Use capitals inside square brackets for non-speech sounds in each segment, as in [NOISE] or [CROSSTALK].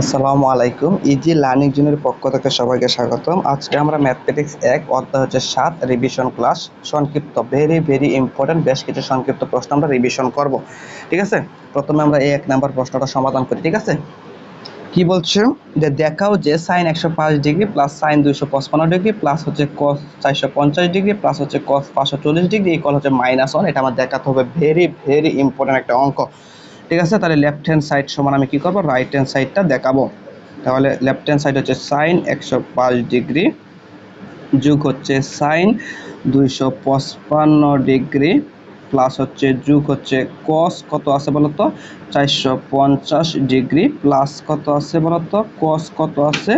আসসালামু আলাইকুম। Easy learning জোনের পক্ষ থেকে সবাইকে স্বাগতম। আজকে আমরা ম্যাথমেটিক্স এক, অধ্যায় হচ্ছে সাত রিভিশন ক্লাস সংক্ষিপ্ত ভেরি ভেরি ইম্পর্টেন্ট বেশ কিছু সংক্ষিপ্ত প্রশ্ন আমরা রিভিশন করব। ঠিক আছে? প্রথমে আমরা এই এক নাম্বার প্রশ্নটা সমাধান করি, ঠিক আছে? কি বলছে? যে দেখাও যে সাইন একশো পাঁচ ডিগ্রি প্লাস সাইন দুইশো পঁচপান্ন ডিগ্রি প্লাস হচ্ছে কস চারশো পঞ্চাশ ডিগ্রি প্লাস হচ্ছে কস পাঁচশো চল্লিশ ডিগ্রি ইকুয়াল হচ্ছে মাইনাস ওয়ান এটা আমার দেখাতে হবে। ভেরি ভেরি ইম্পর্টেন্ট একটা অঙ্ক। ঠিক আছে? তাহলে লেফট হ্যান্ড সাইড সমান আমি কি করব? রাইট হ্যান্ড সাইডটা দেখাবো। তাহলে লেফট হ্যান্ড সাইড হচ্ছে সাইন একশো পাঁচ ডিগ্রি, যুগ হচ্ছে সাইন দুইশো ডিগ্রি প্লাস হচ্ছে যুগ হচ্ছে কস কত আছে বলতো? চারশো পঞ্চাশ ডিগ্রি প্লাস কত আছে বলতো? কস কত আছে?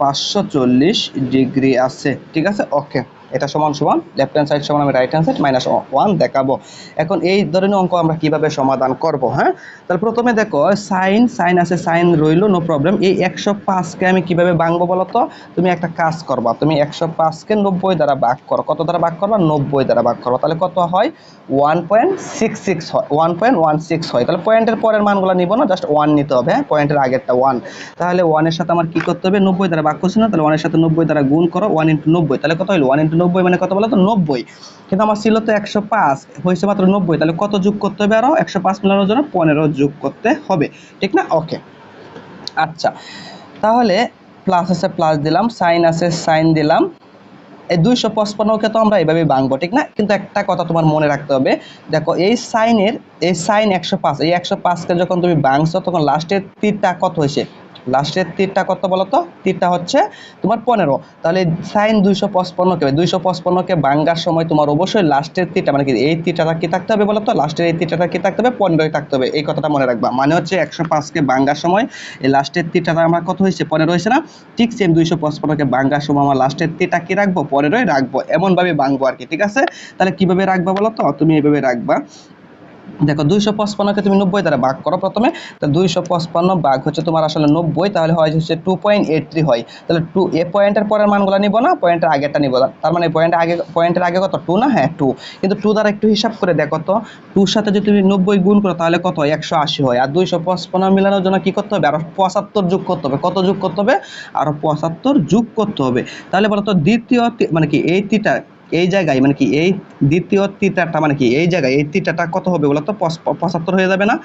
পাঁচশো চল্লিশ ডিগ্রি আছে। ঠিক আছে? ওকে এটা সমান সমান লেফট হ্যান্ড সাইড সমান, আমি right hand side minus one দেখাবো। এখন এই ধরনের অঙ্ক আমরা কীভাবে সমাধান করব হ্যাঁ? তাহলে প্রথমে দেখো সাইন সাইন আছে সাইন রইল নো প্রবলেম এই একশো পাঁচকে আমি কীভাবে ভাঙবো বলো তো? তুমি একটা কাজ করবা, তুমি একশো পাঁচকে নব্বই দ্বারা ভাগ করো। কত দ্বারা ভাগ করবা? নব্বই দ্বারা ভাগ করো তাহলে কত হয়? ওয়ান পয়েন্ট সিক্স সিক্স হয় ওয়ান পয়েন্ট ওয়ান সিক্স হয়। তাহলে পয়েন্টের পরের মানগুলো নিব না জাস্ট ওয়ান নিতে হবে হ্যাঁ? পয়েন্টের আগেরটা ওয়ান তাহলে ওয়ানের সাথে আমার কি করতে হবে? নব্বই দ্বারা ভাগ করছি না, তাহলে ওয়ানের সাথে নব্বই দ্বারা গুণ করো ওয়ান ইন্টু নব্বই। তাহলে কত হলো ওয়ান ইন্টু নব্বই মানে কত বলো তো নব্বই। কিন্তু আমার ছিল তো একশো পাঁচ, হয়েছে মাত্র নব্বই। তাহলে কত যোগ করতে হবে আরও একশো পাঁচ মিলানোর জন্য পনেরো যোগ করতে হবে। ঠিক না? ওকে। আচ্ছা। তাহলে প্লাস আছে প্লাস দিলাম সাইন আছে সাইন দিলাম। এই দুইশো পঁচপান্নকে তো আমরা এইভাবে ভাঙবো, ঠিক না? কিন্তু একটা কথা তোমার মনে রাখতে হবে। দেখো, এই সাইনের এই সাইন একশো পাঁচ, এই একশো পাঁচকে যখন তুমি ভাঙছো, তখন লাস্টের তীরটা কত হয়েছে? লাস্টের তীরটা কত বলো তো তীরটা হচ্ছে তোমার পনেরো। তাহলে সাইন দুইশো পঁচপন্নকে দুইশো পঁচপন্নকে বাঙ্গার সময় তোমার অবশ্যই লাস্টের তীরটা মানে কি, এই তীরটা কি থাকতে হবে বলো তো লাস্টের এই তীরটা কি থাকতে হবে? পনেরোই থাকতে হবে। এই কথাটা মনে রাখবা। মানে হচ্ছে একশো পাঁচকে বাঙ্গার সময় এই লাস্টের তীরটা আমার কত হয়েছে? পনেরো হয়েছে না? ঠিক সেম দুইশো পঁচপন্নকে ভাঙ্গার সময় আমার লাস্টের তীরটা কি রাখব? পনেরোই রাখব। এমনভাবে ভাঙবো আর কি, ঠিক আছে? তাহলে কীভাবে রাখবা বলো তো তুমি এইভাবে রাখবা। দেখো, দুইশো পঁচপান্নকে তুমি নব্বই দ্বারা ভাগ করো প্রথমে তো দুইশো পঁচপান্ন ভাগ হচ্ছে তোমার আসলে নব্বই, তাহলে হয় হচ্ছে টু পয়েন্ট এইট থ্রি হয়। তাহলে টু এ পয়েন্টের পরের মানগুলো নিব না পয়েন্টের আগেরটা নিব। না তার মানে পয়েন্টের আগে পয়েন্টের আগে কত? টু না? হ্যাঁ টু কিন্তু টু দ্বারা একটু হিসাব করে দেখো তো টুর সাথে যদি তুমি নব্বই গুণ করো, তাহলে কত একশো আশি হয়। আর দুইশো পঁচপান্ন মিলানোর জন্য কী করতে হবে? আরও পঁচাত্তর যোগ করতে হবে। কত যোগ করতে হবে? আরও পঁচাত্তর যোগ করতে হবে। তাহলে বলো তো, দ্বিতীয় মানে কি, এই তিটা এই জায়গায় মানে কি, এই দ্বিতীয় তিতাটা মানে কি, এই জায়গায় এই তিতাটা কত হবে বলো তো পঁচ- পঁচাত্তর হয়ে যাবে না?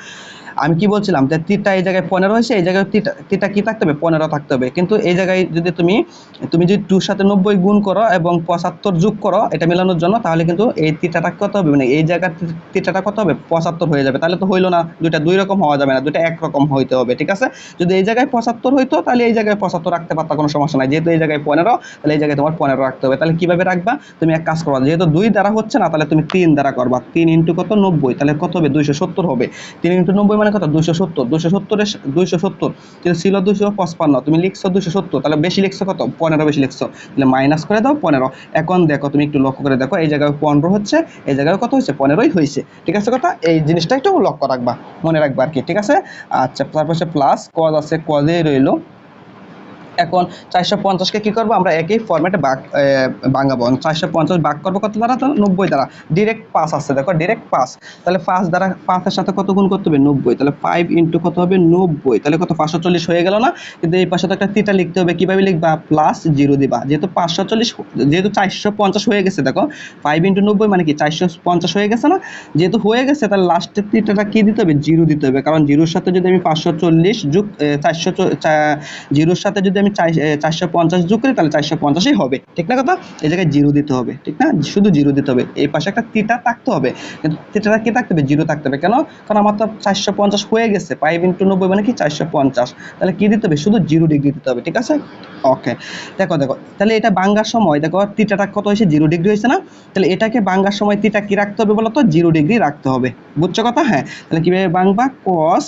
আমি কি বলছিলাম যে তিরটা এই জায়গায় পনেরো হয়েছে, এই জায়গায় তিরটা তিরটা কি থাকতে হবে? পনেরো থাকতে হবে। কিন্তু এই জায়গায় যদি তুমি তুমি যদি টুর সাথে নব্বই গুণ করো এবং পঁচাত্তর যোগ করো, এটা মেলানোর জন্য, তাহলে কিন্তু এই তিরটাটা কত হবে? মানে এই জায়গার তি- তিরটাটা কত হবে? পঁচাত্তর হয়ে যাবে। তাহলে তো হইল না। দুইটা দুই রকম হওয়া যাবে না। দুইটা একরকম হইতে হবে, ঠিক আছে? যদি এই জায়গায় পঁচাত্তর হইতো, তাহলে এই জায়গায় পঁচাত্তর রাখতে পারতা, কোনো সমস্যা নাই। যেহেতু এই জায়গায় পনেরো, তাহলে এই জায়গায় তোমার পনেরো রাখতে হবে। তাহলে কীভাবে রাখবা? তুমি এক কাজ করবা, যেহেতু দুই দ্বারা হচ্ছে না, তাহলে তুমি তিন দ্বারা করবা। তিন ইন্টু কত? নব্বই। তাহলে কত হবে? দুইশো সত্তর হবে। তিন ইন্টু নব্বই মানে কত? দুইশো সত্তর। দুইশো সত্তরের দুইশো সত্তর। কিন্তু ছিল দুইশো পঁচপান্ন, তুমি লিখছো দুইশো সত্তর, তাহলে বেশি লিখছো কত? পনেরো বেশি লিখছো। তাহলে মাইনাস করে দাও পনেরো। এখন দেখো, তুমি একটু লক্ষ্য করে দেখো, এই জায়গায় পনেরো হচ্ছে, এই জায়গায় কত হয়েছে? পনেরোই হয়েছে। ঠিক আছে কথা? এই জিনিসটা একটু লক্ষ্য রাখবা, মনে রাখবা আর কি, ঠিক আছে? আচ্ছা তারপর হচ্ছে প্লাস কজ আছে কজেই রইল। এখন চারশো পঞ্চাশকে কী করব? আমরা একই ফর্মেটে বাক ভাঙাবো। চারশো পঞ্চাশ ভাগ করব কত দ্বারা? তো নব্বই দ্বারা। ডিরেক্ট পাস আছে দেখো ডিরেক্ট পাস তাহলে পাঁচ দ্বারা, পাঁচের সাথে কত গুণ করতে হবে? নব্বই। তাহলে ফাইভ ইন্টু কত হবে? নব্বই। তাহলে কত? পাঁচশো চল্লিশ হয়ে গেল না? কিন্তু এই পাশে তো একটা তিটা লিখতে হবে। কীভাবে লিখবা? প্লাস জিরো দিবা। যেহেতু পাঁচশো চল্লিশ যেহেতু চারশো পঞ্চাশ হয়ে গেছে, দেখো ফাইভ ইন্টু নব্বই মানে কি? চারশো পঞ্চাশ হয়ে গেছে না? যেহেতু হয়ে গেছে, তাহলে লাস্টের তিটাটা কী দিতে হবে? জিরো দিতে হবে। কারণ জিরোর সাথে যদি আমি পাঁচশো চল্লিশ যুগ চারশো জিরোর সাথে যদি আমি চারশো পঞ্চাশ যোগ করি তাহলে চারশো পঞ্চাশই হবে। ঠিক না কথা? এই জায়গায় জিরো দিতে হবে। ঠিক না? শুধু জিরো দিতে হবে। এই পাশে একটা তিটা থাকতে হবে। কিন্তু তিটাটা কি থাকতে হবে? জিরো থাকতে হবে। কেন? কারণ আমার তো চারশো পঞ্চাশ হয়ে গেছে। ফাইভ ইন্টু নব্বই মানে কি? চারশো পঞ্চাশ। তাহলে কি দিতে হবে? শুধু জিরো ডিগ্রি দিতে হবে। ঠিক আছে? ওকে দেখো দেখো। তাহলে এটা বাঙ্গার সময়, দেখো তিটাটা কত হয়েছে? জিরো ডিগ্রি হয়েছে না? তাহলে এটাকে বাঙ্গার সময় তিটা কি রাখতে হবে বলো তো জিরো ডিগ্রি রাখতে হবে। বুঝছ কথা? হ্যাঁ। তাহলে কীভাবে বাংবা কস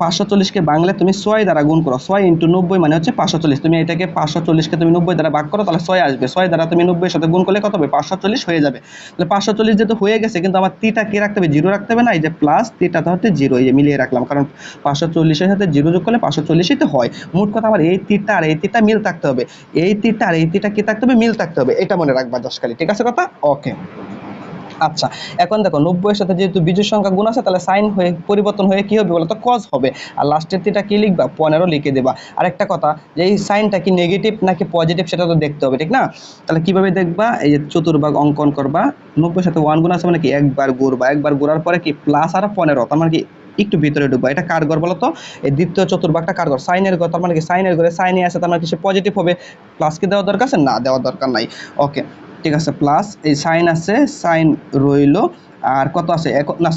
পাঁচশো চল্লিশকে বাংলায় তুমি ছয় দ্বারা গুণ করো। ছয় ইন্টু নব্বই মানে হচ্ছে পাঁচশো চল্লিশ। তুমি এটাকে পাঁচশো চল্লিশকে তুমি নব্বই দ্বারা ভাগ করো, তাহলে ছয় আসবে। ছয় দ্বারা তুমি নব্বই সাথে গুণ করলে কত হবে? পাঁচশো চল্লিশ হয়ে যাবে। তাহলে পাঁচশো চল্লিশ যেহেতু হয়ে গেছে, কিন্তু আমার তিটা কি রাখতে হবে? জিরো রাখতে হবে না? এই যে প্লাস তিটাতে হচ্ছে জিরো এই যে মিলিয়ে রাখলাম। কারণ পাঁচশো চল্লিশের সাথে জিরো যোগ করলে পাঁচশো চল্লিশই তো হয়। মোট কথা আমার এই তিটা আর এই তীরটা মিল থাকতে হবে। এই তিটা আর এই তিটা কি থাকতে হবে? মিল থাকতে হবে। এটা মনে রাখবা দশ খালি ঠিক আছে কথা? ওকে আচ্ছা এখন দেখো, নব্বইয়ের সাথে যেহেতু বিজুর সংখ্যা গুণ আছে, তাহলে সাইন হয়ে, পরিবর্তন হয়ে কি হবে বলো তো কজ হবে। আর লাস্টের তিনটা কি লিখবা? পনেরো লিখে দেবা। আর একটা কথা, যে এই সাইনটা কি নেগেটিভ নাকি পজিটিভ সেটা তো দেখতে হবে, ঠিক না? তাহলে কীভাবে দেখবা? এই যে চতুর্ভাগ অঙ্কন করবা। নব্বইয়ের সাথে ওয়ান গুণ আছে মানে কি? একবার ঘুরবা। একবার ঘোরার পরে কি? প্লাস আর পনেরো, তার মানে কি? একটু ভিতরে ঢুকবা। এটা কার ঘর বলো তো এই দ্বিতীয় চতুর্ভাগটা কার ঘর সাইনের ঘর, তার মানে কি? সাইনের ঘরে সাইনে আছে, তার মানে কি সে পজিটিভ হবে। প্লাস কি দেওয়ার দরকার আছে? না, দেওয়া দরকার নাই। ওকে ঠিক আছে প্লাস এই সাইন আছে সাইন রইল, আর কত আছে? না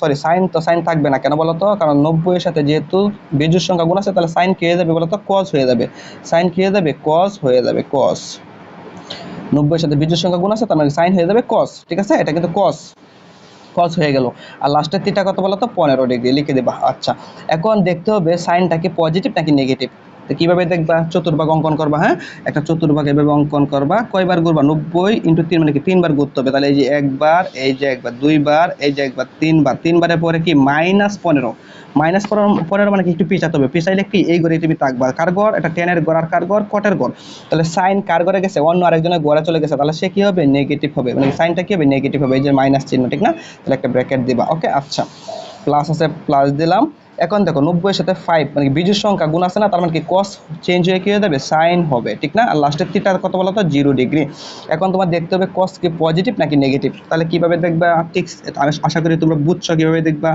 সরি সাইন তো সাইন থাকবে না কেন বলো তো কারণ নব্বইয়ের সাথে যেহেতু বেজুর সংখ্যা গুণ আছে, তাহলে সাইন হয়ে যাবে বলো তো কজ হয়ে যাবে। সাইন হয়ে যাবে? কজ হয়ে যাবে কজ নব্বইয়ের সাথে বিজুর সংখ্যা গুণ আছে, তার মানে সাইন হয়ে যাবে কস ঠিক আছে? এটা কিন্তু কস কস হয়ে গেল। আর লাস্টের তিনটা কত বলো তো পনেরো ডিগ্রি, লিখে দেবা। আচ্ছা এখন দেখতে হবে সাইনটা কি পজিটিভ নাকি নেগেটিভ তো কীভাবে দেখবা? চতুর্ভাগ অঙ্কন করবা হ্যাঁ? একটা চতুর্ভাগ এভাবে অঙ্কন করবা। কয়বার ঘুরবা? নব্বই ইন্টু তিন মানে কি? তিনবার ঘুরতে হবে। তাহলে এই যে একবার, এই যে একবার, দুইবার, এই যে একবার, তিনবার। তিনবারের পরে কি? মাইনাস পনেরো। মাইনাস পনেরো মানে কি? একটু পিছাতে হবে। পিছাইলে কি? এই ঘরে তুমি থাকবা। কার ঘর? এটা টেনের ঘর। আর কার ঘর? কটের ঘর। তাহলে সাইন কার ঘরে গেছে? অন্য আরেকজনের ঘরে চলে গেছে। তাহলে সে কি হবে? নেগেটিভ হবে। মানে সাইনটা কি হবে? নেগেটিভ হবে। এই যে মাইনাস চিহ্ন ঠিক না? তাহলে একটা ব্র্যাকেট দিবা। ওকে আচ্ছা। প্লাস আছে প্লাস দিলাম। এখন দেখো নব্বইয়ের সাথে ফাইভ মানে বিজুর সংখ্যা গুণ আছে না, তার মানে কি কস চেঞ্জ হয়ে কি হয়ে যাবে? সাইন হবে, ঠিক না? আর লাস্টের তিনটা কত বলো তো জিরো ডিগ্রি এখন তোমার দেখতে হবে কস কি পজিটিভ নাকি নেগেটিভ তাহলে কীভাবে দেখবা? ঠিক আশা করি তোমরা বুঝছ কীভাবে দেখবা।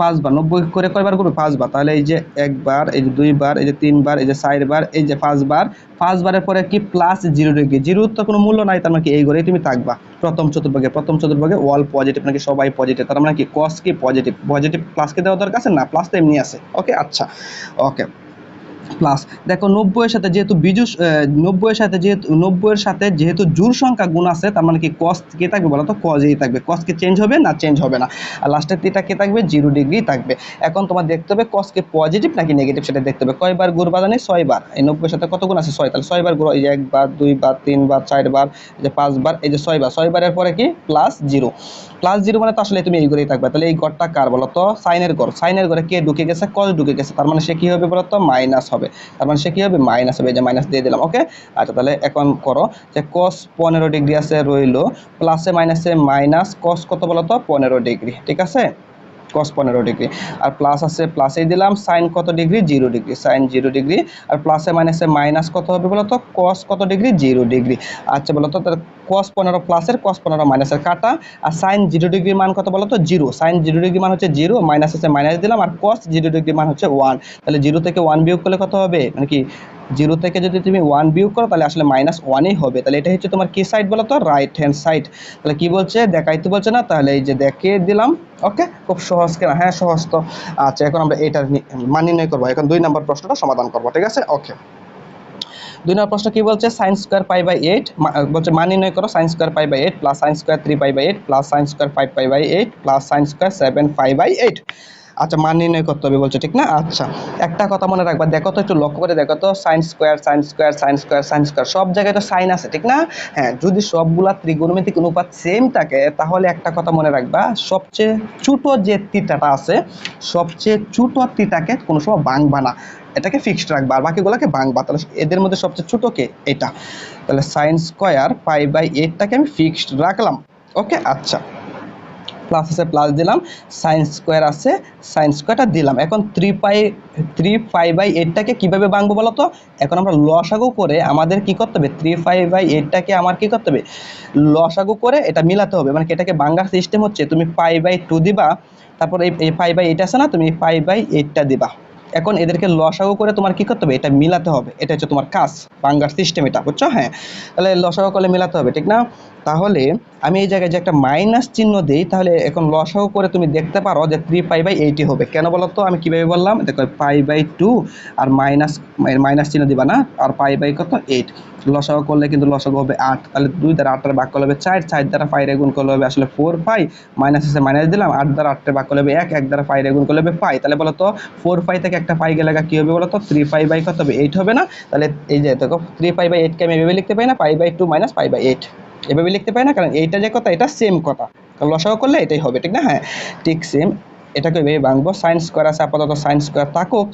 পাঁচবার, নব্বই করে কয়বার করবে? পাঁচবার। তাহলে এই যে একবার, এই যে দুইবার, এই যে তিনবার, এই যে চারবার, এই যে পাঁচবার, পাঁচবারের পরে কি প্লাস জিরো ডিগ্রি জিরো তো কোনো মূল্য নাই, তার মানে কি এই ঘরেই তুমি থাকবা। প্রথম চতুর্ভাগে প্রথম চতুর্ভাগে ওয়াল পজিটিভ নাকি সবাই পজিটিভ তার মানে কি কস কি পজিটিভ পজিটিভ প্লাস কি দেওয়া দরকার আছে? না প্লাস তো এমনি আছে। ওকে আচ্ছা। ওকে প্লাস দেখো নব্বইয়ের সাথে যেহেতু বিজু নব্বইয়ের সাথে যেহেতু, নব্বইয়ের সাথে যেহেতু জোর সংখ্যা গুণ আছে, তার মানে কি কস কে থাকবে বলো তো? কজেই থাকবে। কস কি চেঞ্জ হবে না চেঞ্জ হবে না। আর লাস্টের তিনটা কে থাকবে? জিরো ডিগ্রি থাকবে। এখন তোমার দেখতে হবে কস কে পজিটিভ নাকি নেগেটিভ সেটা দেখতে হবে। কয়বার গুণ বাজানে ছয়বার। এই নব্বইয়ের সাথে কত গুণ আছে? ছয়। তাহলে ছয়বার গুণ, এই যে একবার, দুইবার, তিনবার, চারবার, এই যে পাঁচবার, এই যে ছয়বার। ছয়বারের পরে কি? প্লাস জিরো প্লাস জিরো মানে তো আসলে তুমি এই ঘরেই থাকবে। তাহলে এই ঘরটা কার বলতো? সাইনের ঘর। সাইনের ঘরে কে ঢুকে গেছে? কস ঢুকে গেছে। তার মানে সে কী হবে বলতো? মাইনাস হবে। তার মানে সে কী হবে? মাইনাস হবে। যে মাইনাস দিয়ে দিলাম ওকে আচ্ছা তাহলে এখন করো যে কস পনেরো ডিগ্রি আছে রইল প্লাসে মাইনাসে মাইনাস কস কত বলতো? পনেরো ডিগ্রি, ঠিক আছে? কস পনেরো ডিগ্রি। আর প্লাস আছে প্লাসেই দিলাম সাইন কত degree? Zero degree. Sine zero degree. আর প্লাসে মাইনাসে মাইনাস কত হবে বলো তো কস কত ডিগ্রি? Zero degree. আচ্ছা বলো তো তাহলে কস পনেরো প্লাসের কস পনেরো মাইনাসের কাটা। আর সাইন জিরো ডিগ্রির মান কত বলো তো জিরো সাইন জিরো ডিগ্রি মান হচ্ছে জিরো মাইনাস আছে মাইনাস দিলাম, আর কস জিরো ডিগ্রি মান হচ্ছে ওয়ান তাহলে জিরো থেকে ওয়ান বিয়োগ করলে কত হবে? মানে কি? জিরো থেকে যদি তুমি ওয়ান বিয়োগ করো, তাহলে আসলে মাইনাস ওয়ানই হবে। তাহলে এটা হচ্ছে তোমার কি সাইড বলো তো? রাইট হ্যান্ড সাইড তাহলে কি বলছে? দেখাইতে বলছে না? তাহলে এই যে দেখিয়ে দিলাম। ওকে খুব সহজ কেনা? হ্যাঁ সহজ তো। আচ্ছা এখন আমরা এটা মান নির্ণয় করব। এখন দুই নম্বর প্রশ্নটা সমাধান করব, ঠিক আছে? ওকে দুই নম্বর প্রশ্ন কি বলছে? Sine square pi by eight বলছে মান নির্ণয় করো। Sine square pi by eight plus sine square three pi by eight plus sine square five pi by eight plus sine square seven five by eight আচ্ছা মান নির্ণয় করতে হবে বলছে, ঠিক না? আচ্ছা একটা কথা মনে রাখবা, দেখো তো একটু লক্ষ্য করে দেখো তো sine square sine square sine square sine square সব জায়গায় তো সাইন আছে, ঠিক না? হ্যাঁ যদি সবগুলা ত্রিগুণমিতিক অনুপাত সেম থাকে, তাহলে একটা কথা মনে রাখবা, সবচেয়ে ছোট যে তিটাটা আছে, সবচেয়ে ছোট তিটাকে কোনো সময় বাংবা না। এটাকে ফিক্সড রাখবা, আর বাকিগুলোকে বাংবা তাহলে এদের মধ্যে সবচেয়ে ছোট কে? এটা। তাহলে সাইন স্কোয়ার পাই বাই এইটটাকে আমি ফিক্সড রাখলাম ওকে আচ্ছা। প্লাস আছে প্লাস দিলাম। সাইন স্কোয়ার আছে সাইন স্কোয়ারটা দিলাম। এখন three pi three five by এইটটাকে কীভাবে ভাঙবো বলো তো? এখন আমরা লসাগু করে আমাদের কি করতে হবে? থ্রি ফাইভ বাই এইটটাকে আমার কি করতে হবে? লসাগু করে এটা মিলাতে হবে। মানে এটাকে ভাঙার সিস্টেম হচ্ছে, তুমি পাই বাই টু দিবা, তারপর এই এই ফাইভ বাই এইট আছে না? তুমি ফাইভ বাই এইটটা দিবা। এখন এদেরকে লসাগু করে তোমার কি করতে হবে? এটা মিলাতে হবে। এটা হচ্ছে তোমার কাজ বাঙ্গার সিস্টেম এটা, বুঝছ? হ্যাঁ। তাহলে লসাগু করলে মিলাতে হবে, ঠিক না? তাহলে আমি এই জায়গায় যে একটা মাইনাস চিহ্ন দিই, তাহলে এখন লসাগু করে তুমি দেখতে পারো যে থ্রি পাই বাই এইটই হবে। কেন বলো তো আমি কীভাবে বললাম? দেখো পাই বাই টু আর মাইনাস মাইনাস চিহ্ন দিবা না? আর পাই বাই কত? এইট লসাগু করলে কিন্তু লসাগু হবে আট। তাহলে দুই দ্বারা আটটার ভাগ করলে হবে চার। চার দ্বারা ফাইভে গুণ করলে হবে আসলে ফোর পাই মাইনাস আছে মাইনাস দিলাম, আট দ্বারা আটটা ভাগ করলে হবে এক এক দ্বারা ফাইভে গুণ করলে হবে পাই তাহলে বলো তো ফোর ফাইভ থেকে একটা পাই গেলে কী হবে বলো তো থ্রি ফাইভ বাই কত হবে? এইট হবে না? তাহলে এই যে দেখো থ্রি ফাইভ বাই এইটকে আমি এভাবে লিখতে পাই না? Pi by two minus pi by eight এভাবে লিখতে পারি না, কারণ এইটা যে কথা, এটা সেম কথা। কারণ লসাগু করলে এটাই হবে, ঠিক না? হ্যাঁ ঠিক সেম এটাকে এভাবে ভাঙবো সাইন্স স্কোয়ার আছে, আপাতত সাইন্স স্কোয়ার থাকুক।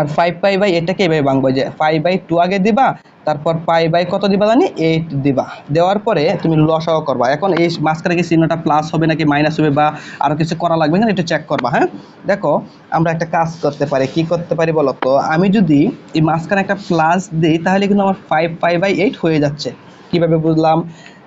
আর ফাইভ পাই বাই এটাকে এভাবে ভাঙবো, যে ফাইভ বাই টু আগে দিবা, তারপর পাই বাই কত দিবা জানি? এইট দিবা। দেওয়ার পরে তুমি লসাও করবা। এখন এই মাঝখানে কি চিহ্নটা প্লাস হবে নাকি মাইনাস হবে বা আরও কিছু করা লাগবে না একটু চেক করবা হ্যাঁ? দেখো, আমরা একটা কাজ করতে পারি। কি করতে পারি বলো তো? আমি যদি এই মাঝখানে একটা প্লাস দিই, তাহলে কিন্তু আমার ফাইভ পাই বাই এইট হয়ে যাচ্ছে। কীভাবে বুঝলাম?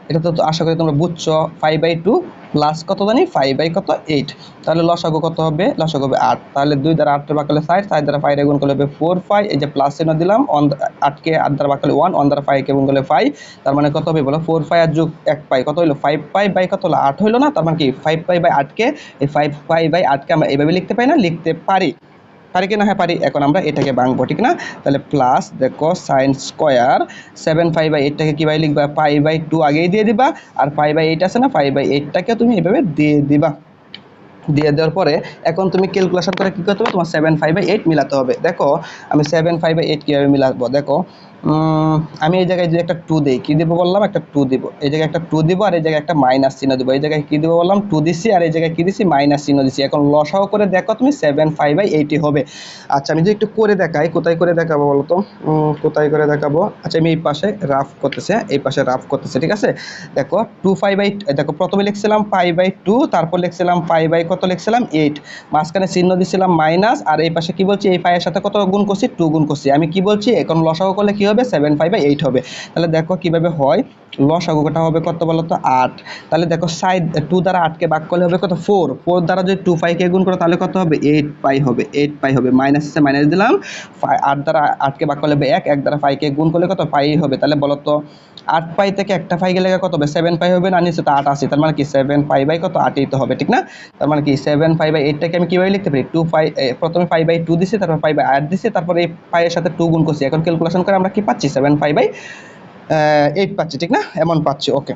এটা তো আশা করি তোমরা বুঝছ। ফাইভ বাই টু প্লাস কত জানি? ফাইভ বাই কত? এইট তাহলে লসাগু কত হবে? লসাগু হবে আট। তাহলে দুই দ্বারা আটের বাকালে সাইড সাইড দ্বারা ফাইভ গুণ করলে হবে ফোর ফাইভ এই যে প্লাস চিহ্ন দিলাম অন আটকে আট দ্বারা বাকালে ওয়ান অন দ্বারা ফাইভকে গুণ করলে ফাইভ তার মানে কত হবে বলো? ফোর ফাইভ আর যুগ এক পাই। কত হলো ফাইভ পাই বাই কত হলো? আট হইল না? তার মানে কি? ফাইভ পাই বাই আটকে এই ফাইভ পাই বাই আটকে আমরা এভাবে লিখতে পাই না? লিখতে পারি। পারি কি না? হ্যাঁ পারি। এখন আমরা এটাকে ভাঙবো, ঠিক না? তাহলে প্লাস দেখো sine square seven five by এইটটাকে কীভাবে লিখবা? পাই বাই টু আগেই দিয়ে দিবা। আর পাই বাই এইট আছে না? ফাইভ বাই এইটটাকে তুমি এভাবে দিয়ে দিবা। দিয়ে দেওয়ার পরে এখন তুমি ক্যালকুলেশন করে কী করতে হবে? তোমার সেভেন ফাইভ বাই এইট মিলাতে হবে। দেখো, আমি সেভেন ফাইভ বাই এইট কীভাবে মিলাবো? দেখো আমি এই জায়গায় যে একটা টু দিই। কী দেবো বললাম? একটা টু দিব। এই জায়গায় একটা টু দিব আর এই জায়গায় একটা মাইনাস চিহ্ন দিব। এই জায়গায় কী দিব বললাম? টু দিছি আর এই জায়গায় কী দিছি? মাইনাস চিহ্ন দিছি। এখন লসাও করে দেখো তুমি সেভেন ফাইভ বাই এইটই হবে। আচ্ছা আমি যদি একটু করে দেখাই, কোথায় করে দেখাবো বলো তো? কোথায় করে দেখাবো? আচ্ছা আমি এই পাশে রাফ করতেছে এই পাশে রাফ করতেছে, ঠিক আছে? দেখো টু ফাইভ বাই দেখো, প্রথমে লিখছিলাম ফাইভ বাই টু তারপর লিখছিলাম ফাইভ বাই কত লিখছিলাম? এইট মাঝখানে চিহ্ন দিছিলাম মাইনাস আর এই পাশে কি বলছি? এই ফাইভের সাথে কত গুণ করছি? টু গুণ করছি। আমি কি বলছি? এখন লসাও করলে কি হবে? সেভেন ফাইভ বাই এইট হবে। তাহলে দেখো কীভাবে হয়? লসাগুটা হবে কত বলো তো? আট। তাহলে দেখো সাইড টু দ্বারা আটকে বাক করলে হবে কত? ফোর ফোর দ্বারা যদি টু ফাইভকে গুণ করো, তাহলে কত হবে? এইট পাই হবে। এইট পাই হবে। মাইনাস আছে মাইনাস দিলাম। আট দ্বারা আটকে বাক করলে হবে এক এক দ্বারা ফাইভকে গুণ করলে কত? পাই হবে। তাহলে বলো তো? আট পাই থেকে একটা পাই গেলে কত হবে? সেভেন পাই হবে না, নিচে তো আট আছে। তার মানে কি সেভেন পাই বাই কত? আটই তো হবে, ঠিক না? তার মানে কি সেভেন ফাইভ বাই এইটটাকে আমি কীভাবে লিখতে পারি? টু ফাইভ প্রথমে ফাইভ বাই টু দিছি, তারপর ফাইভ বাই আট দিছি, তারপর এই পাইয়ের সাথে টু গুণ করছি। এখন ক্যালকুলেশন করে আমরা কি পাচ্ছি? সেভেন ফাইভ বাই এইট পাচ্ছি, ঠিক না? এমন পাচ্ছি ওকে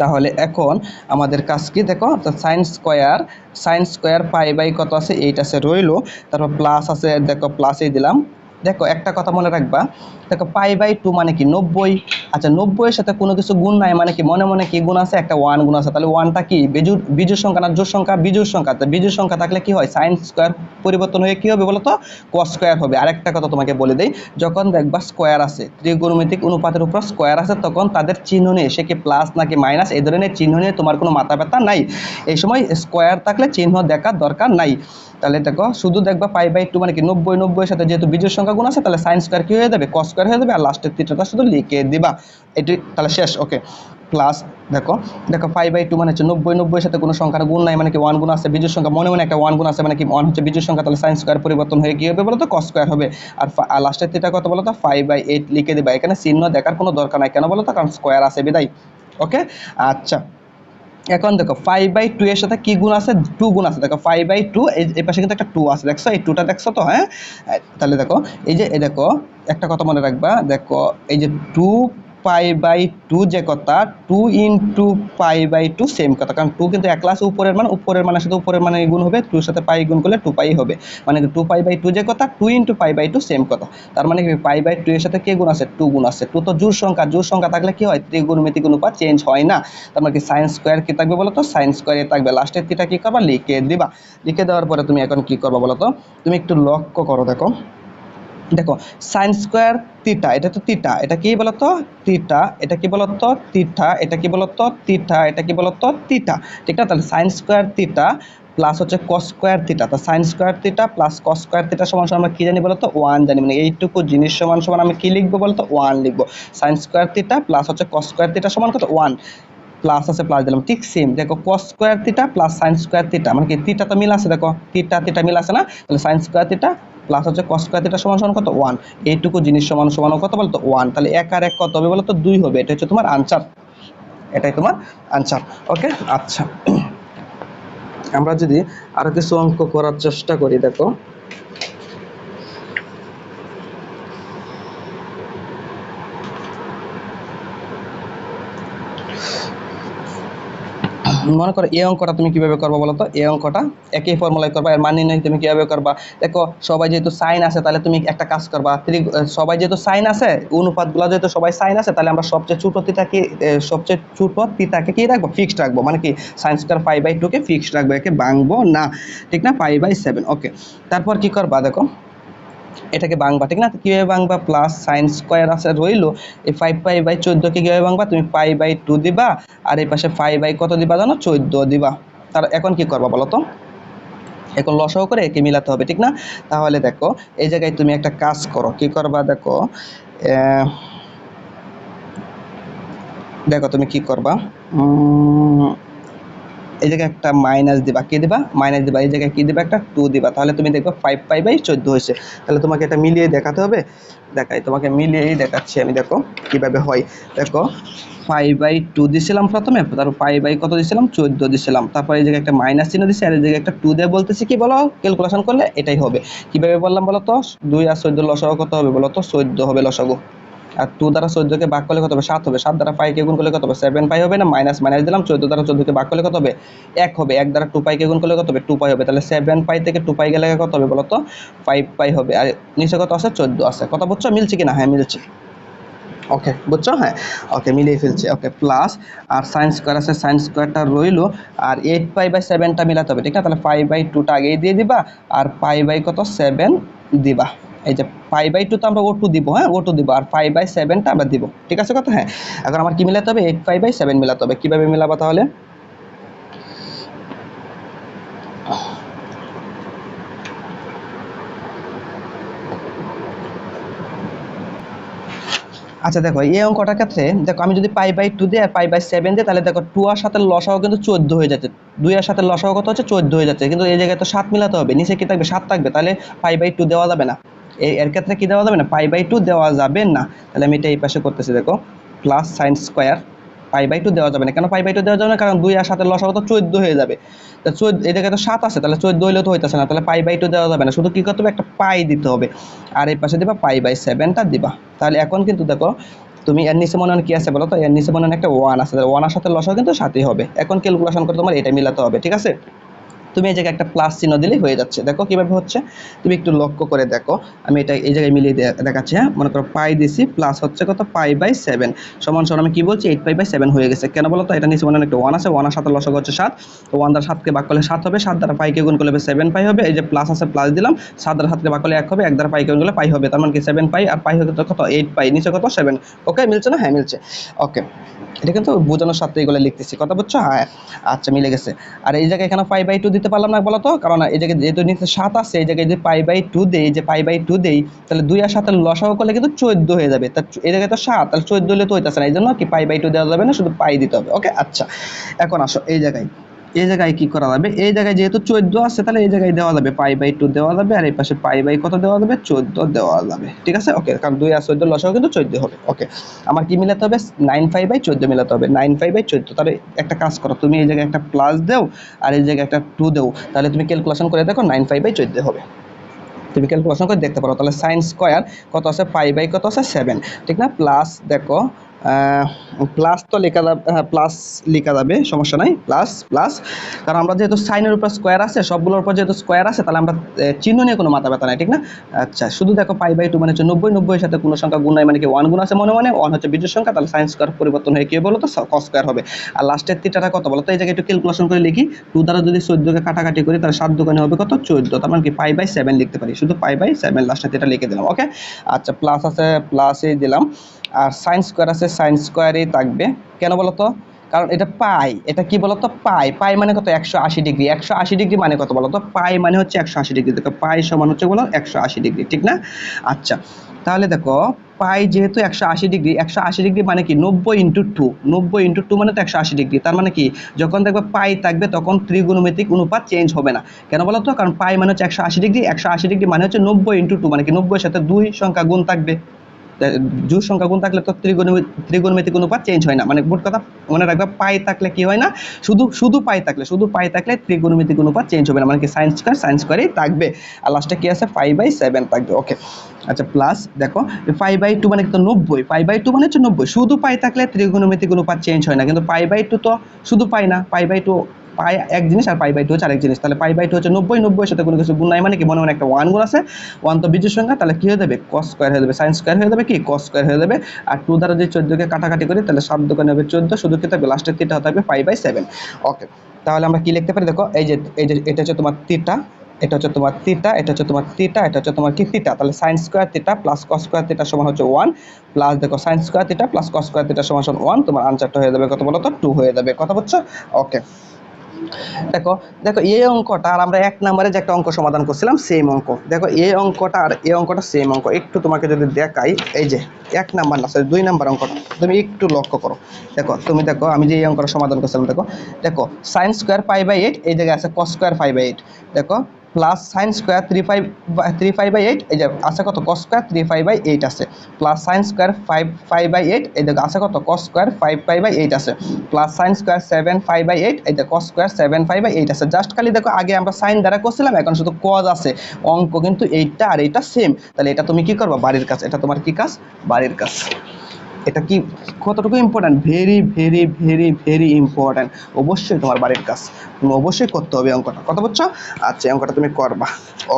তাহলে এখন আমাদের কাজ কি? দেখো তো sine square sine square pi by কত আছে? এইট আছে, রইল। তারপর প্লাস আছে, দেখো প্লাসেই দিলাম। দেখো, একটা কথা মনে রাখবা। দেখো, পাই বাই টু মানে কি নব্বই? আচ্ছা নব্বইয়ের সাথে কোনো কিছু গুণ নাই মানে কি মনে মনে কি গুণ আছে? একটা ওয়ান গুণ আছে। তাহলে ওয়ানটা কি? বিজুর বিজুর সংখ্যা না জোর সংখ্যা? বিজুর সংখ্যা। বিজুর সংখ্যা থাকলে কি হয়? সাইন স্কোয়ার পরিবর্তন হয়ে কি হবে বলো তো কস স্কোয়ার হবে। আরেকটা কথা তোমাকে বলে দেই, যখন দেখবা স্কোয়ার আছে ত্রিগুণমিতিক অনুপাতের উপর স্কোয়ার আছে, তখন তাদের চিহ্ন নিয়ে সে কি প্লাস নাকি মাইনাস এই ধরনের চিহ্ন নিয়ে তোমার কোনো মাথা ব্যথা নাই। এই সময় স্কোয়ার থাকলে চিহ্ন দেখার দরকার নাই। তাহলে দেখো, শুধু দেখবা পাই বাই টু মানে কি নব্বই নব্বইয়ের সাথে যেহেতু বিজুর সংখ্যা গুণ আছে, তাহলে সাইন স্কোয়ার কি হয়ে যাবে? কস স্কোয়ার হয়ে যাবে, আর লাস্টের তিনটা শুধু লিখে দিবা। এটি তাহলে শেষ ওকে প্লাস দেখো দেখো ফাইভ বাই টু মানে হচ্ছে নব্বই নব্বইয়ের সাথে কোনো সংখ্যার গুণ নাই মানে কি ওয়ান গুণ আছে, বিজুর সংখ্যা মনে মনে একটা ওয়ান গুণ আছে মানে কি ওয়ান হচ্ছে বিজুর সংখ্যা, তাহলে সাইন স্কোয়ার পরিবর্তন হয়ে কি হবে বলো তো কস স্কোয়ার হবে। আর লাস্টের তিনটা কত বলো তো ফাইভ বাই এইট লিখে দিবা। এখানে চিহ্ন দেখার কোনো দরকার নাই। কেন বলো তো কারণ স্কোয়ার আছে, বিদায়। ওকে আচ্ছা। এখন দেখো ফাইভ বাই টু এর সাথে কি গুণ আছে? টু গুণ আছে। দেখো ফাইভ বাই টু এই পাশে কিন্তু একটা টু আছে। দেখছ? এই টুটা দেখছ তো হ্যাঁ? তাহলে দেখো, এই যে দেখো, একটা কথা মনে রাখবা। দেখো, এই যে টু পাই বাই টু যে কথা, two into pi by two same কথা। কারণ টু কিন্তু এক ক্লাস উপরের মান, উপরের মানের সাথে উপরের মানে গুণ হবে, টুর সাথে পাই গুণ করলে টু পাই হবে। মানে টু পাই বাই টু যে কথা, two into pi by two same কথা। তার মানে পাই বাই টু এর সাথে কে গুণ আছে? টু গুণ আছে। টু তো জোর সংখ্যা জোর সংখ্যা থাকলে কি হয়? ত্রিগুণমিতিক অনুপাত চেঞ্জ হয় না। তার মানে কি সাইন স্কোয়ার কি থাকবে বলো তো সাইন স্কোয়ারে থাকবে। লাস্টের তিটা কি করবা? লিখে দিবা। লিখে দেওয়ার পরে তুমি এখন কি করবা বলো তো তুমি একটু লক্ষ্য করো, দেখো। দেখো সাইন স্কোয়ার তিটা এটা তো তিটা এটা কি বলতো? তিটা এটা কি বলতো? তিটা এটা কি বলতো? তিটা এটা কি বলতো? তিটা ঠিক না? তাহলে সাইন স্কোয়ার তিটা প্লাস হচ্ছে কস স্কোয়ার থিটা তা sine square theta plus cos square theta সমান সমান আমরা কি জানি বলতো? ওয়ান জানি মানে এইটুকু জিনিস সমান সমান আমি কি লিখব বলতো? ওয়ান লিখব। সাইন স্কোয়ার থিটা প্লাস হচ্ছে কস স্কোয়ার থিটা সমান কত? ওয়ান প্লাস আছে প্লাস দিলাম, ঠিক সেম দেখো cos square theta plus sine square theta মানে কি? থিটা তো মিল আছে, দেখো থিটা থিটা মিল আছে না? তাহলে সাইন স্কোয়ার থিটা প্লাস হচ্ছে কস স্কোয়ার থিটা সমান সমান কত? ওয়ান এইটুকু জিনিস সমান সমান কত বলতো? ওয়ান তাহলে এক আর এক কত হবে বলতো? দুই হবে। এটা হচ্ছে তোমার আনসার এটাই তোমার আনসার ওকে আচ্ছা। [CLEARS THROAT] আমরা যদি আরও কিছু অঙ্ক করার চেষ্টা করি, দেখো। মনে করো এই অঙ্কটা তুমি কীভাবে করবা বলো তো? এই অঙ্কটা একই ফর্মুলায় করবা এর মান নির্ণয় তুমি কীভাবে করবা? দেখো সবাই যেহেতু সাইন আছে তাহলে তুমি একটা কাজ করবা সবাই যেহেতু সাইন আছে অনুপাতগুলো যেহেতু সবাই সাইন আছে তাহলে আমরা সবচেয়ে ছোট আহ, সবচেয়ে ছোট তিটাকে কি রাখব? ফিক্সড রাখব। মানে কি? সাইন স্কোয়ার ফাইভ বাই টুকে ফিক্সড রাখব একে ভাঙবো না। ঠিক না? ফাইভ বাই সেভেন ওকে তারপর কি করবা দেখো? এটাকে বাংবা, ঠিক না? কীভাবে বাংবা? প্লাস সাইন স্কোয়ার আছে রইল, এই ফাইভ পাই বাই চোদ্দোকে কীভাবে বাংবা? তুমি পাই বাই টু দিবা, আর এই পাশে ফাইভ বাই কত দিবা জানো? চোদ্দ দিবা। তার এখন কি করবা বলো তো? এখন লসাও করে একে মিলাতে হবে, ঠিক না? তাহলে দেখো, এই জায়গায় তুমি একটা কাজ করো, কি করবা দেখো? দেখো তুমি কি করবা? এই জায়গায় একটা মাইনাস দিবা। কি দিবা? মাইনাস দিবা। এই জায়গায় কি দিবা? একটা টু দিবা। তাহলে তুমি দেখবে ফাইভ ফাইভ বাই চোদ্দ হয়েছে। তাহলে তোমাকে এটা মিলিয়ে দেখাতে হবে। দেখাই, তোমাকে মিলিয়েই দেখাচ্ছি আমি, দেখো কীভাবে হয়। দেখো ফাইভ বাই টু দিছিলাম প্রথমে, তারপর ফাইভ বাই কত দিছিলাম? চোদ্দ দিছিলাম। তারপর এই জায়গায় একটা মাইনাস চিহ্ন দিচ্ছি আর এই জায়গায় একটা টু দিয়ে বলতেছি কি বলো? ক্যালকুলেশন করলে এটাই হবে। কীভাবে বললাম বলো তো? দুই আর চোদ্দ লসাগু কত হবে বলো তো? চোদ্দ হবে লসাগু। আর টু দ্বারা চোদ্দকে ভাগ করলে কত হবে? সাত হবে। সাত দ্বারা ফাইভকে গুণ করলে কত হবে? সেভেন পাই হবে না? মাইনাস মাইনাস দিলাম, চোদ্দ দ্বারা চোদ্দকে ভাগ করলে কত হবে? এক হবে। এক দ্বারা টু পাইকে গুণ করলে কত হবে? টু পাই হবে। তাহলে সেভেন পাই থেকে টু পাই গেলে কত হবে বলো তো ফাইভ পাই হবে। আর নিচে কত আছে? চোদ্দ আছে। কথা বুঝছ? মিলছে কিনা? হ্যাঁ মিলছে। ওকে বুঝছ? হ্যাঁ। ওকে মিলিয়ে ফেলছে। ওকে প্লাস আর সাইন স্কোয়ার আছে সাইন স্কোয়ারটা রইল। আর এইট পাই বাই সেভেনটা মিলাতে হবে, ঠিক না? তাহলে ফাইভ বাই টুটা আগেই দিয়ে দিবা। আর ফাইভ বাই কত? সেভেন দিবা। এই যে ফাইভ বাই টু তো আমরা ও টু দিব হ্যাঁ? ও টু দিব, আর ফাইভ বাই সেভেনটা আমরা দিব। ঠিক আছে কথা? হ্যাঁ? এখন আমার কি মিলাতে হবে? এইট ফাইভ বাই সেভেন মিলাতে হবে। কীভাবে মিলাবো তাহলে? আচ্ছা দেখো, এই অঙ্কটার ক্ষেত্রে দেখো, আমি যদি পাই বাই টু দিই আর পাই বাই সেভেন দিই তাহলে দেখো টু আর সাথে লসাও কিন্তু চোদ্দ হয়ে যাচ্ছে। দুই আর সাথে লসাও কত হচ্ছে? চোদ্দ হয়ে যাচ্ছে। কিন্তু এই জায়গায় তো সাত মিলাতে হবে। নিচে কি থাকবে? সাত থাকবে। তাহলে পাই বাই টু দেওয়া যাবে না। এর ক্ষেত্রে কি দেওয়া যাবে না? পাই বাই টু দেওয়া যাবে না। তাহলে আমি এটা এই পাশে করতেছি, দেখো। Plus sine square, pi by two দেওয়া যাবে না। কেন পাই বাই টু দেওয়া যাবে না? কারণ দুই আর সাথে লসাও তো চোদ্দ হয়ে যাবে। তা চোদ্দ, এই তো সাত আছে, তাহলে চোদ্দ হইলেও তো হইতেছে না। তাহলে পাই বাই টু দেওয়া যাবে না। শুধু কি করতে হবে? একটা পাই দিতে হবে। আর এই পাশে দিবা, পাই বাই সেভেনটা দিবা। তাহলে এখন কিন্তু দেখো, তুমি এর নিচে মনে হয় কি আছে বলো তো? এর নিচে মনে একটা ওয়ান আছে। ওয়ানের সাথে লসাও কিন্তু সাথেই হবে। এখন ক্যালকুলেশন করে তোমার এটা মিলাতে হবে, ঠিক আছে? তুমি এই জায়গায় একটা প্লাস চিহ্ন দিলেই হয়ে যাচ্ছে। দেখো কীভাবে হচ্ছে? তুমি একটু লক্ষ্য করে দেখো। আমি এটা এই জায়গায় মিলিয়ে দেখাচ্ছি হ্যাঁ? মনে করো পাই দিছি, প্লাস হচ্ছে কত? Pi by seven. সমান সমান আমি কি বলছি? এইট পাই বাই সেভেন হয়ে গেছে। কেন বলো তো? এটা নিচে মনে একটা ওয়ান আছে। ওয়ানের সাথে লসক হচ্ছে সাত। তো ওয়ান দ্বারা সাতকে ভাগ করলে সাত হবে। সাত দ্বারা পাইকে গুণ করলে সেভেন পাই হবে। এই যে প্লাস আছে প্লাস দিলাম। সাত দ্বারা সাতকে ভাগ করলে এক হবে। এক দ্বারা পাইকে গুণ করলে পাই হবে। তার মানে কি? সেভেন পাই আর পাই হতে কত? Eight pi. নিচে কত? সেভেন ওকে মিলছে না? হ্যাঁ মিলছে। ওকে এটা কিন্তু বোঝানোর সাথে এগুলো লিখতেছি। কথা বুঝছ? হ্যাঁ। আচ্ছা মিলে গেছে। আর এই জায়গায় এখানে ফাইভ বাই টু দিতে পারলাম না বলতো? কারণ এই জায়গায় যেহেতু নিচে সাত আছে, এই জায়গায় যদি পাই বাই টু দেই, যে পাই বাই টু দেই, তাহলে দুই আর সাতের লসাও করলে কিন্তু চোদ্দ হয়ে যাবে। তা এই জায়গায় তো সাত, তাহলে চোদ্দ হলে তো হইতেছে না। এই জন্য কি পাই বাই টু দেওয়া যাবে না, শুধু পাই দিতে হবে। ওকে আচ্ছা এখন আসো এই জায়গায়। এই জায়গায় কি করা যাবে? এই জায়গায় যেহেতু চোদ্দ আছে, তাহলে এই জায়গায় দেওয়া যাবে। পাই বাই টু দেওয়া যাবে, আর এই পাশে পাই বাই কত দেওয়া যাবে? চোদ্দ দেওয়া যাবে। ঠিক আছে? ওকে কারণ দুই আর চোদ্দ লসাও কিন্তু চোদ্দ হবে। ওকে আমার কি মিলাতে হবে? নাইন ফাইভ বাই চোদ্দ মিলাতে হবে। নাইন ফাইভ বাই চোদ্দ। তাহলে একটা কাজ করো, তুমি এই জায়গায় একটা প্লাস দেও, আর এই জায়গায় একটা টু দেও। তাহলে তুমি ক্যালকুলেশন করে দেখো নাইন ফাইভ বাই চোদ্দ হবে। তুমি ক্যালকুলেশন করে দেখতে পারো। তাহলে সাইন স্কোয়ার কত আছে? ফাইভ বাই কত আছে? সেভেন ঠিক না? প্লাস দেখো প্লাস তো লেখা যাবে হ্যাঁ প্লাস লেখা যাবে, সমস্যা নাই প্লাস প্লাস কারণ আমরা যেহেতু সাইনের উপর স্কোয়ার আছে, সবগুলোর উপর যেহেতু স্কোয়ার আছে, তাহলে আমরা চিহ্ন নিয়ে কোনো মাথা ব্যথা নাই, ঠিক না? আচ্ছা শুধু দেখো পাই বাই টু মানে হচ্ছে নব্বই, নব্বইয়ের সাথে কোনো সংখ্যা গুণ নাই মানে কি ওয়ান গুণ আছে মনে মনে? ওয়ান হচ্ছে বিজুর সংখ্যা, তাহলে সাইন স্কোয়ার পরিবর্তন হয়ে কি বলো তো কস স্কোয়ার হবে। আর লাস্টের তিনটা কত বলো তো এই জায়গায় একটু ক্যালকুলেশন করে লিখি। টু দ্বারা যদি চোদ্দোকে কাটাকাটি করি, তাহলে সাত দোকানে হবে কত? চোদ্দ। তার মানে কি পাই বাই সেভেন লিখতে পারি। শুধু পাই বাই সেভেন লাস্টের তিনটা লিখে দিলাম ওকে আচ্ছা প্লাস আছে প্লাসে দিলাম। আর সাইন স্কোয়ার আছে সাইন স্কোয়ারই থাকবে। কেন বলো তো কারণ এটা পাই। এটা কি বলতো? পাই। পাই মানে কত? একশো আশি ডিগ্রি। একশো আশি ডিগ্রি মানে কত বলতো? পাই মানে হচ্ছে একশো আশি ডিগ্রি দেখো পাই সমান হচ্ছে বলো একশো আশি ডিগ্রি, ঠিক না? আচ্ছা তাহলে দেখো, পাই যেহেতু একশো আশি ডিগ্রি, একশো আশি ডিগ্রি মানে কি? নব্বই ইন্টু টু নব্বই ইন্টু টু মানে তো একশো আশি ডিগ্রি। তার মানে কি? যখন দেখবে পাই থাকবে, তখন ত্রিগুণমিতিক অনুপাত চেঞ্জ হবে না। কেন বলো তো কারণ পাই মানে হচ্ছে একশো আশি ডিগ্রি, একশো আশি ডিগ্রি মানে হচ্ছে নব্বই ইন্টু টু মানে কি? নব্বইয়ের সাথে দুই সংখ্যা গুণ থাকবে। জোর সংখ্যা গুণ থাকলে তো ত্রিগুণমিত ত্রিগুণমিতিক অনুপাত চেঞ্জ হয় না। মানে মোট কথা মনে রাখবে, পাই থাকলে কি হয় না? শুধু শুধু পাই থাকলে, শুধু পাই থাকলে ত্রিগুণমিতিক অনুপাত চেঞ্জ হবে না। মানে কি সাইন্স স্কোয়ার সাইন্স স্কোয়ারই থাকবে। আর লাস্টে কি আছে? ফাইভ বাই সেভেন থাকবে। ওকে আচ্ছা প্লাস দেখো ফাইভ বাই টু মানে কিন্তু নব্বই? ফাইভ বাই টু মানে হচ্ছে নব্বই। শুধু পাই থাকলে ত্রিগুণমিতিক অনুপাত চেঞ্জ হয় না। কিন্তু পাই বাই টু তো শুধু পাই না। পাই বাই টু পাই এক জিনিস আর পাই বাই টু হচ্ছে আরেক জিনিস। তাহলে পাই বাই টু হচ্ছে নব্বই নব্বই সাথে কোনো কিছু গুণ নাই মানে কি? মনে মনে একটা ওয়ান গুণ আছে ওয়ান তো বিজুর সংখ্যা, তাহলে কি হয়ে যাবে? কস স্কোয়ার হয়ে যাবে। সাইন স্কোয়ার হয়ে যাবে কি? কস স্কোয়ার হয়ে যাবে। আর টু দ্বারা যদি চোদ্দোকে কাটাকাটি করি, তাহলে সাত দোকানে হবে চোদ্দ, শুধু কি থাকবে? লাস্টের তিনটা থাকবে ফাইভ বাই সেভেন ওকে তাহলে আমরা কি লিখতে পারি? দেখো, এই যে এই যে, এটা হচ্ছে তোমার তিরটা এটা হচ্ছে তোমার তিটা এটা হচ্ছে তোমার তিটা এটা হচ্ছে তোমার কি? তিটা তাহলে sine square theta plus cos square theta সমান হচ্ছে ওয়ান প্লাস দেখো sine square theta plus cos square theta সমান ওয়ান তোমার আনসারটা হয়ে যাবে কত বলো তো টু হয়ে যাবে। কথা বুঝছ? ওকে দেখো দেখো, এই অঙ্কটা আর আমরা এক নম্বরে যে একটা অঙ্ক সমাধান করছিলাম সেম অঙ্ক। দেখো, এই অঙ্কটা আর এই অঙ্কটা সেম অঙ্ক। একটু তোমাকে যদি দেখাই, এই যে এক নাম্বার না সরি দুই নাম্বার অঙ্কটা, তুমি একটু লক্ষ্য করো। দেখো, তুমি দেখো, আমি যে এই অঙ্কটা সমাধান করছিলাম, দেখো দেখো sine square five by eight এই জায়গায় আছে cos square five by eight দেখো plus sine square three five three five by eight এই যে আছে কত? Cos square three five by eight আছে। Plus sine square five five by eight এই দেখো আছে কত? Cos square five five by eight আছে। Plus sine square seven five by eight এই দেখো cos square seven five by eight আছে। Just খালি দেখো, আগে আমরা সাইন দ্বারা করছিলাম এখন শুধু কজ আছে। অঙ্ক কিন্তু এইটা আর এইটা সেম তাহলে এটা তুমি কি করবা? বাড়ির কাজ। এটা তোমার কি কাজ? বাড়ির কাজ। এটা কি কতটুকু important very very very very important অবশ্যই তোমার বাড়ির কাজ। তুমি অবশ্যই করতে হবে অঙ্কটা। কথা বুঝছ? আচ্ছা অঙ্কটা তুমি করবা।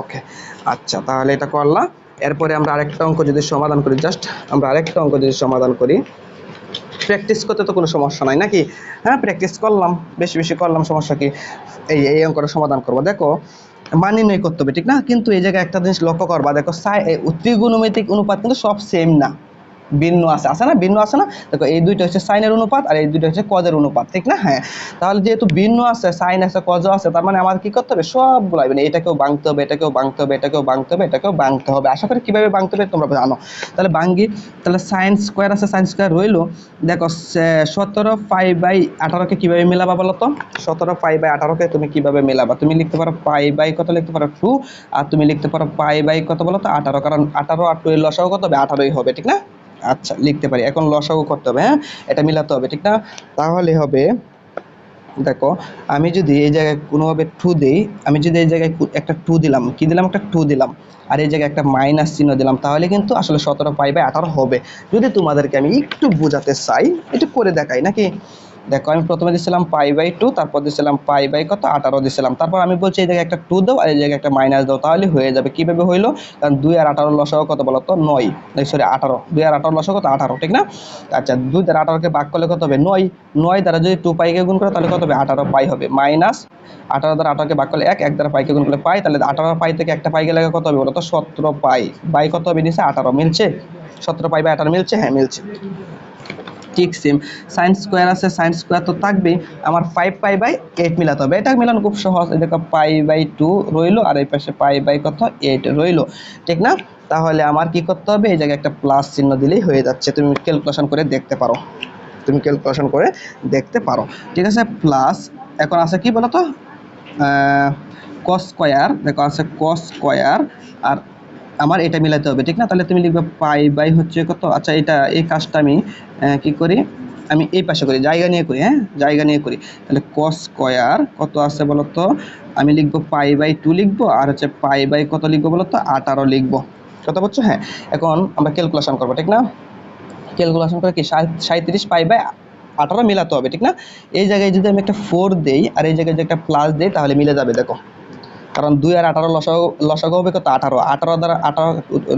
ওকে আচ্ছা তাহলে এটা করলা। এরপরে আমরা আরেকটা অঙ্ক যদি সমাধান করি জাস্ট আমরা আরেকটা অঙ্ক যদি সমাধান করি। প্র্যাকটিস করতে তো কোনো সমস্যা নাই, নাকি? হ্যাঁ প্র্যাকটিস করলাম। বেশি বেশি করলাম, সমস্যা কি? এই এই অঙ্কটা সমাধান করব। দেখো, মানি নয় করতে হবে ঠিক না? কিন্তু এই জায়গায় একটা জিনিস লক্ষ্য করবা। দেখো ত্রিগুণমিতিক অনুপাত কিন্তু সব সেম না। ভিন্ন আছে আছে না? ভিন্ন আছে না? দেখো, এই দুইটা হচ্ছে সাইনের অনুপাত আর এই দুইটা হচ্ছে কজের অনুপাত, ঠিক না? হ্যাঁ। তাহলে যেহেতু ভিন্ন আছে, সাইন আছে, কজ আছে, তার মানে আমার কি করতে হবে? সবগুলো মানে এটাকেও বাংতে হবে, এটাকেও বাংতে হবে, এটাকেও বাংতে হবে, এটাকেও বাংতে হবে। আশা করি কীভাবে বাংতে হবে তোমরা জানো। তাহলে বাঙ্গি তাহলে সাইন স্কোয়ার আছে, সাইন স্কোয়ার রইল। দেখো সতেরো ফাইভ বাই আঠারোকে কীভাবে মেলাবা বলো তো? সতেরো ফাইভ বাই আঠারোকে তুমি কীভাবে মেলাবা? তুমি লিখতে পারো পাই বাই কত? লিখতে পারো টু। আর তুমি লিখতে পারো পাই বাই কত বলো তো? আঠারো। কারণ আঠারো আর টু এর লসাও কত হবে? আঠারোই হবে, ঠিক না? আচ্ছা লিখতে পারি। এখন লসাগু করতে হবে হ্যাঁ? এটা মিলাতে হবে, ঠিক না? তাহলে হবে, দেখো, আমি যদি এই জায়গায় কোনোভাবে টু দিই, আমি যদি এই জায়গায় একটা টু দিলাম, কি দিলাম? একটা টু দিলাম। আর এই জায়গায় একটা মাইনাস চিহ্ন দিলাম, তাহলে কিন্তু আসলে সতেরো পাই বাই আঠারো হবে। যদি তোমাদেরকে আমি একটু বোঝাতে চাই, একটু করে দেখাই, নাকি? দেখো, আমি প্রথমে দিয়েছিলাম পাই বাই টু, তারপর দিয়েছিলাম পাই বাই কত? আঠারো দিয়েছিলাম তারপর আমি বলছি, এই জায়গায় একটা টু দাও, আর এই জায়গায় একটা মাইনাস দাও, তাহলে হয়ে যাবে। কীভাবে হইল? কারণ দুই আর আঠারো লসাও কত বলো তো নয় সরি, আঠারো। দুই আর আঠারো লসাও কত? আঠারো, ঠিক না? আচ্ছা দুই দ্বারা আঠারোকে ভাগ করলে কত হবে? নয়। নয় দ্বারা যদি টু পাইকে গুণ করে, তাহলে কত হবে? আঠারো পাই হবে। মাইনাস আঠারো দ্বারা আঠারোকে ভাগ করলে এক এক দ্বারা পাইকে গুণ করলে পাই, তাহলে আঠারো পাই থেকে একটা পাই গেলে কত হবে বলো তো সতেরো পাই বাই কত হবে নিচে? আঠারো। মিলছে? সতেরো পাই বা আঠারো মিলছে? হ্যাঁ মিলছে। ঠিক সেম সাইন স্কোয়ার আছে সাইন স্কোয়ার তো থাকবেই। আমার ফাইভ পাই বাই এইট মিলাতে হবে। এটা মিলানো খুব সহজ। দেখো পাই বাই টু রইল আর এই পাশে পাই বাই কত? এইট রইল। ঠিক না? তাহলে আমার কি করতে হবে? এই জায়গায় একটা প্লাস চিহ্ন দিলেই হয়ে যাচ্ছে। তুমি ক্যালকুলেশন করে দেখতে পারো। তুমি ক্যালকুলেশন করে দেখতে পারো। ঠিক আছে? প্লাস এখন আছে কি বলো তো কস স্কোয়ার দেখো আছে কস স্কোয়ার আর আমার এটা মিলাতে হবে, ঠিক না? তাহলে তুমি লিখবে পাই বাই হচ্ছে কত? আচ্ছা এটা, এই কাজটা আমি কি করি? আমি এই পাশে করি, জায়গা নিয়ে করি হ্যাঁ? জায়গা নিয়ে করি। তাহলে কস স্কোয়ার কত আছে বলো তো আমি লিখব পাই বাই টু লিখব, আর হচ্ছে পাই বাই কত লিখব বলো তো আঠারো লিখব। কত বলছো? হ্যাঁ এখন আমরা ক্যালকুলেশন করব, ঠিক না? ক্যালকুলেশন করে কি? সাঁত্রিশ পাই বাই আঠারো মিলাতে হবে, ঠিক না? এই জায়গায় যদি আমি একটা ফোর দেই, আর এই জায়গায় যদি একটা প্লাস দেই, তাহলে মিলে যাবে, দেখো। কারণ দুই আর আঠারো লসাগু হবে কত? আঠারো। আঠারো দ্বারা, আঠারো,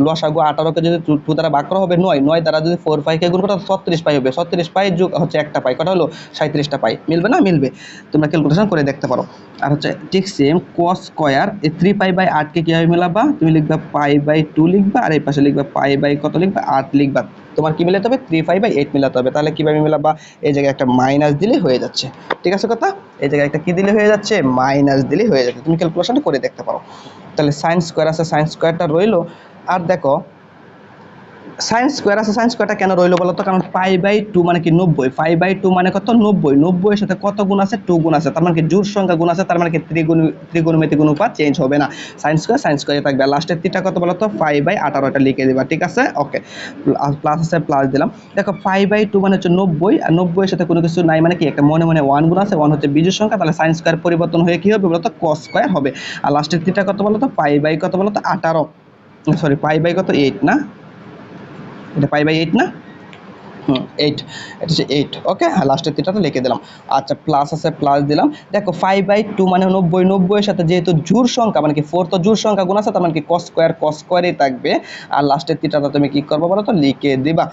লসাগু আঠারোকে যদি টু দ্বারা ভাগ করা হবে, নয়। নয় দ্বারা যদি ফোর পাইকে গুণ করো ছত্রিশ পাই হবে। ছত্রিশ পাই যুগ হচ্ছে একটা পাই। কটা হলো? সাঁত্রিশটা পাই। মিলবে না? মিলবে। তোমরা ক্যালকুলেশন করে দেখতে পারো। আর হচ্ছে ঠিক সেম কস স্কোয়ার এই থ্রি পাই বাই আটকে কীভাবে মেলাবা? তুমি লিখবা পাই বাই টু লিখবা, আর এই পাশে লিখবা পাই বাই কত লিখবা? আট লিখবা। তোমার কি মিলাতে হবে? থ্রি ফাইভ বাই এইট মিলাতে হবে। তাহলে কীভাবে মিলাবা? এই জায়গায় একটা মাইনাস দিলে হয়ে যাচ্ছে। ঠিক আছে কথা? এই জায়গায় একটা কী দিলে হয়ে যাচ্ছে? মাইনাস দিলে হয়ে যাচ্ছে। তুমি ক্যালকুলেশনটা করে দেখতে পারো। তাহলে সায়েন্স স্কোয়ার আছে সায়েন্স স্কোয়ারটা রইল। আর দেখো সাইন স্কোয়ার আছে সাইন স্কোয়ারটা কেন রইল বলো তো কারণ ফাইভ বাই টু মানে কি নব্বই? ফাইভ বাই টু মানে কত? নব্বই। নব্বইয়ের সাথে কত গুণ আছে? টু গুণ আছে। তার মানে কি জোর সংখ্যা গুণ আছে, তার মানে কি ত্রিগুণ ত্রিগুণমিতিক অনুপাত চেঞ্জ হবে না। সাইন স্কোয়ার সাইন স্কোয়ার থাকবে লাস্টের তিনটা কত বলো তো ফাইভ বাই আঠারোটা লিখে দিবা, ঠিক আছে? ওকে প্লাস আছে প্লাস দিলাম। দেখো ফাইভ বাই টু মানে হচ্ছে নব্বই, আর নব্বইয়ের সাথে কোনো কিছু নাই মানে কি? একটা মনে মনে ওয়ান গুণ আছে ওয়ান হচ্ছে বিজুর সংখ্যা, তাহলে সাইন স্কোয়ার পরিবর্তন হয়ে কি হবে বলো তো কস স্কোয়ার হবে। আর লাস্টের তিনটা কত বলো তো পাই বাই কত বলো তো আঠারো। সরি পাই বাই কত? এইট না? এটা পাই বাই এইট না? হুম এইট এটা হচ্ছে এইট ওকে হ্যাঁ লাস্টের তিনটাতে লিখে দিলাম। আচ্ছা প্লাস আছে প্লাস দিলাম। দেখো ফাইভ বাই টু মানে নব্বই, নব্বইয়ের সাথে যেহেতু জোর সংখ্যা মানে কি ফোর তো জোর সংখ্যা গুণ আছে, তার মানে কি কস স্কোয়ার কস স্কোয়ারই থাকবে। আর লাস্টের তিনটাতে তুমি কি করব বলো তো? লিখে দিবা।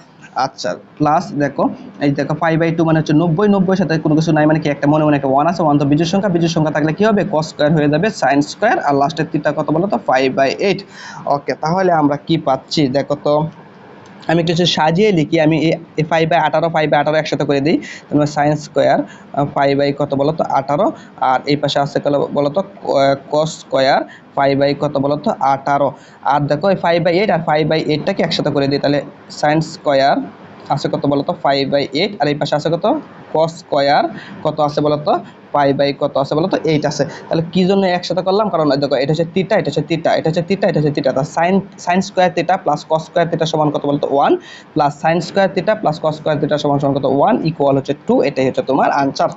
আচ্ছা প্লাস দেখো, এই দেখো ফাইভ বাই টু মানে হচ্ছে নব্বই নব্বই সাথে কোনো কিছু নাই মানে কি একটা মনে মনে একটা ওয়ান আছে ওয়ান তো বিজুর সংখ্যা বিজুর সংখ্যা থাকলে কি হবে? কস স্কোয়ার হয়ে যাবে সাইন স্কোয়ার আর লাস্টের তিনটা কত বলো তো? ফাইভ বাই এইট ওকে তাহলে আমরা কি পাচ্ছি? দেখো তো আমি কিছু সাজিয়ে লিখি, আমি এ ফাইভ বাই আঠারো ফাইভ বাই আঠারো একসাথে করে দিই। তোমার সায়েন্স স্কোয়ার ফাইভ বাই কত বলো তো? আঠারো। আর এই পাশে আছে গেলে বলো তো কস স্কোয়ার ফাইভ বাই কত বলো তো? আঠারো। আর দেখো, এই ফাইভ বাই এইট আর ফাইভ বাই এইটটাকে একসাথে করে দিই। তাহলে সায়েন্স স্কোয়ার আছে কত বলতো? Five by eight. আর এই পাশে আছে কত? কস স্কোয়ার কত আছে বলতো? ফাইভ বাই কত আছে বলতো? এইট আছে। তাহলে কি জন্য একসাথে করলাম? কারণ দেখো, এটা হচ্ছে তিটা এটা হচ্ছে তিটা এটা হচ্ছে তিটা এটা হচ্ছে তিটা তা sine sine square theta plus cos square theta সমান কত বলতো? One plus sine square theta plus cos square theta সমান সমান কত? ওয়ান ইকুয়াল হচ্ছে টু এটাই হচ্ছে তোমার আনসার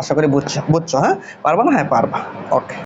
আশা করি বুঝছ বুঝছ হ্যাঁ? পারবা না? হ্যাঁ পারবা। ওকে